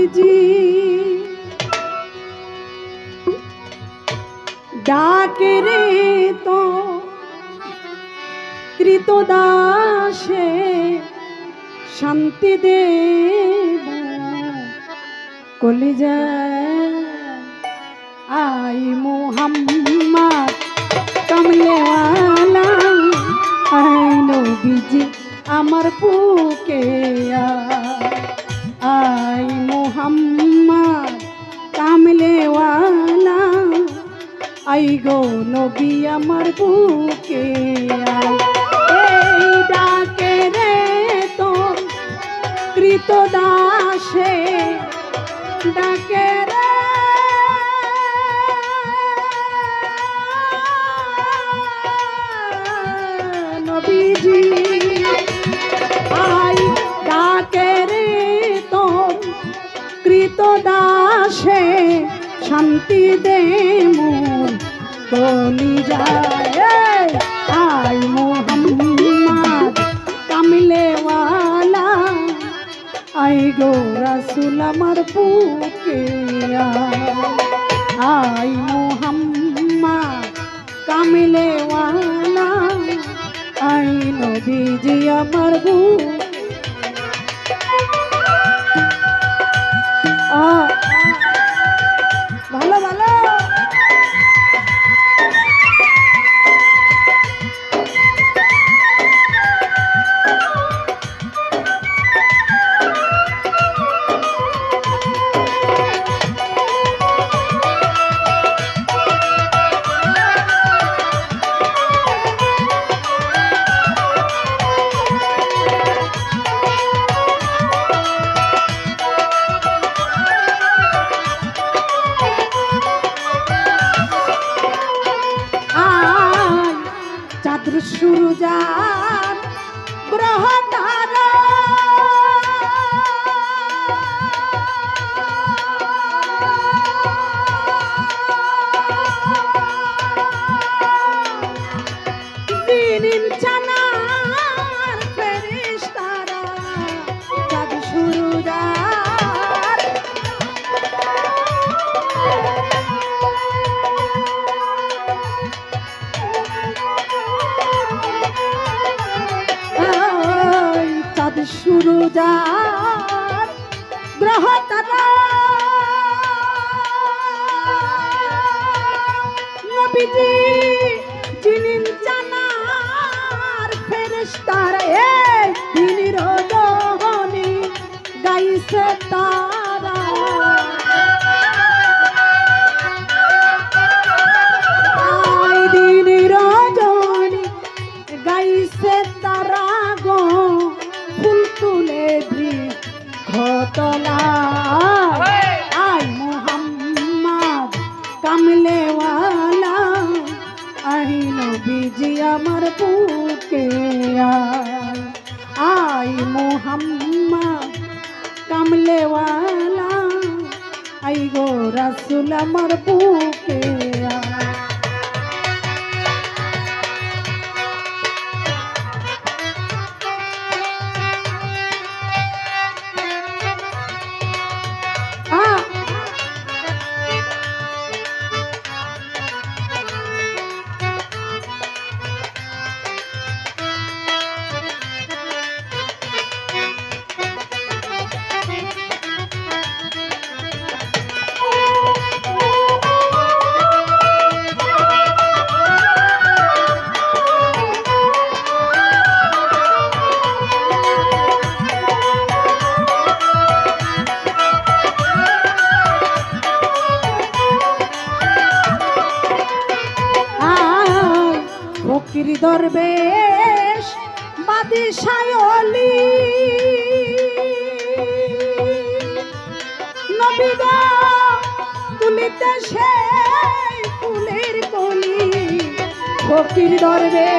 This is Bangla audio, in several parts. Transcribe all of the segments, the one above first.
নবীজি ডাকে রে তো কৃতদাসে শান্তি দেব কলিজা। আই মোহাম্মদ কমলেওয়ালা, আই নবীজি আমার বুকে আই মোহাম্মদ কামলেওয়ালা আই গো নবী আমার বুকে দাসে শান্তি দে মোর বলি যায় আই মোহাম্মদ, কামলেওয়ালা। আই গো রাসুল আমার বুকে আই মোহাম্মদ, কামলেওয়ালা। আই নবীজি আমার চাঁদ যার গ্রহ তারা নবীজি জিনিন জানার ফেরেশতার এ তিনি রোদনি গাইছে তারা। আই মোহাম্মা কামলেওয়ালা আই গো রাসুল আমার বুকে। দরবেশ বাদি সায়লি নবিগা তুলিতে সেই ফুলের কলি ফকির দরবেশ।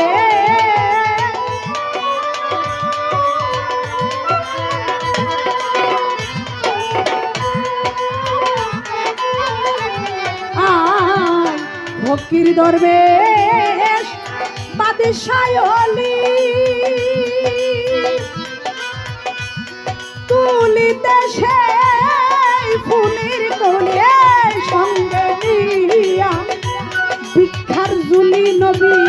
আয় ফকির দরবেশ। বাদশায়লি তুলিতে সে ফুলির সঙ্গে ভিক্ষার জুলি নবী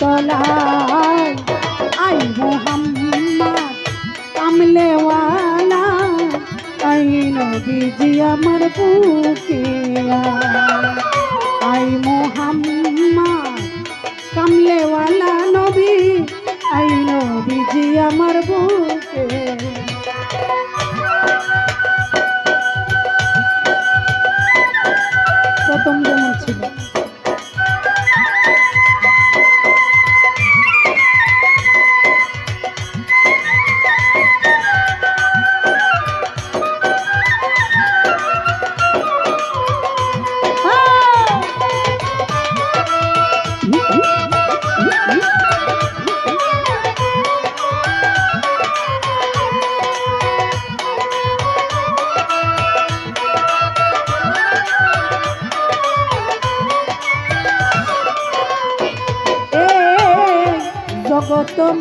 তলায় আই মোহাম্মদ, কামলেওয়ালা, আই নবীজি আমার বুকে আই মোহাম্মদ, কামলেওয়ালা নবী, আই নবীজি আমার বুকে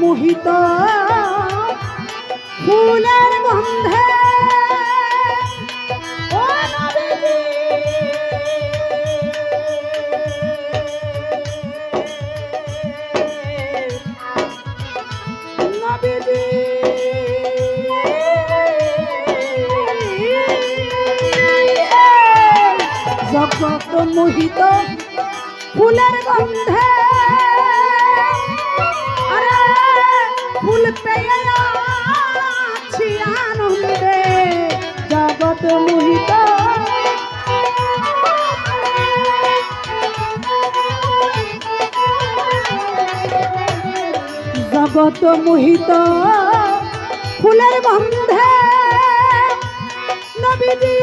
মোহিত ফুলের গন্ধে মোহিত ফুলের গন্ধে ফুল পেয়ে আছি আনন্দে জগৎ মোহিত। জগৎ মোহিত ফুলের গন্ধে নবীজি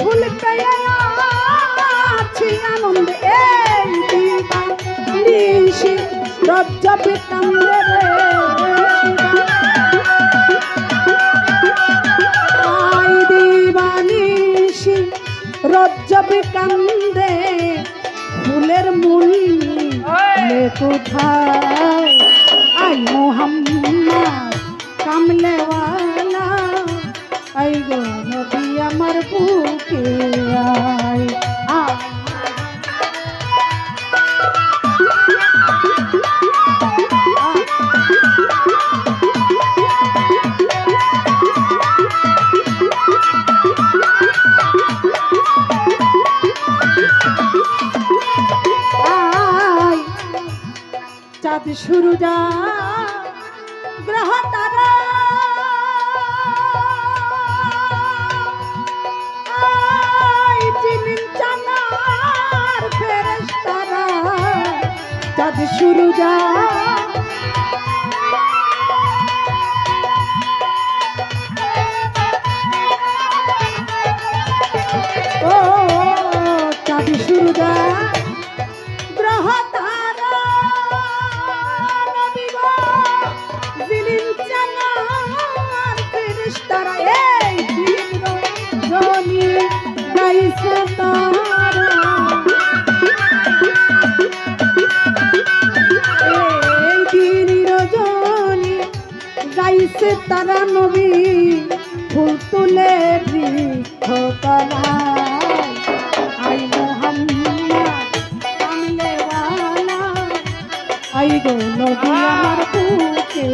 ফুল পেয়ে আনন্দে। রজ্জবে কান্দে ফুলের মূল কোথায় আই মোহাম্মদ কামলেওয়ালা। চাঁদ শুরু যা গ্রহ তারা। চাঁদ শুরু গাইছে তারা নবী, ফুল তুলে বৃক্ষ আই মোহাম্মদ কামলেওয়ালা আই গো নবী আমার বুকে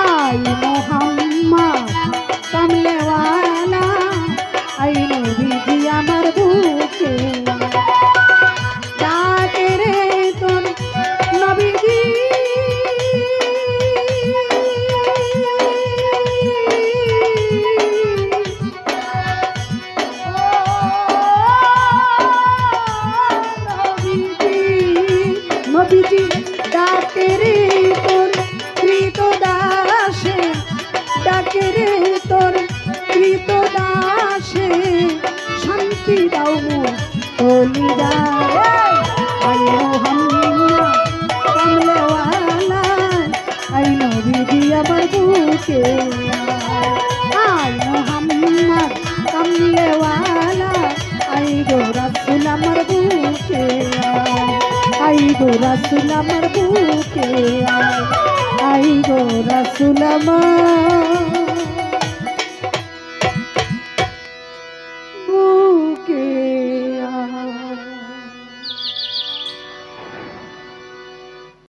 আই মোহাম্মদ কামলেওয়ালা গো রাসুল আমার বুকে আই গো রাসুল আমার।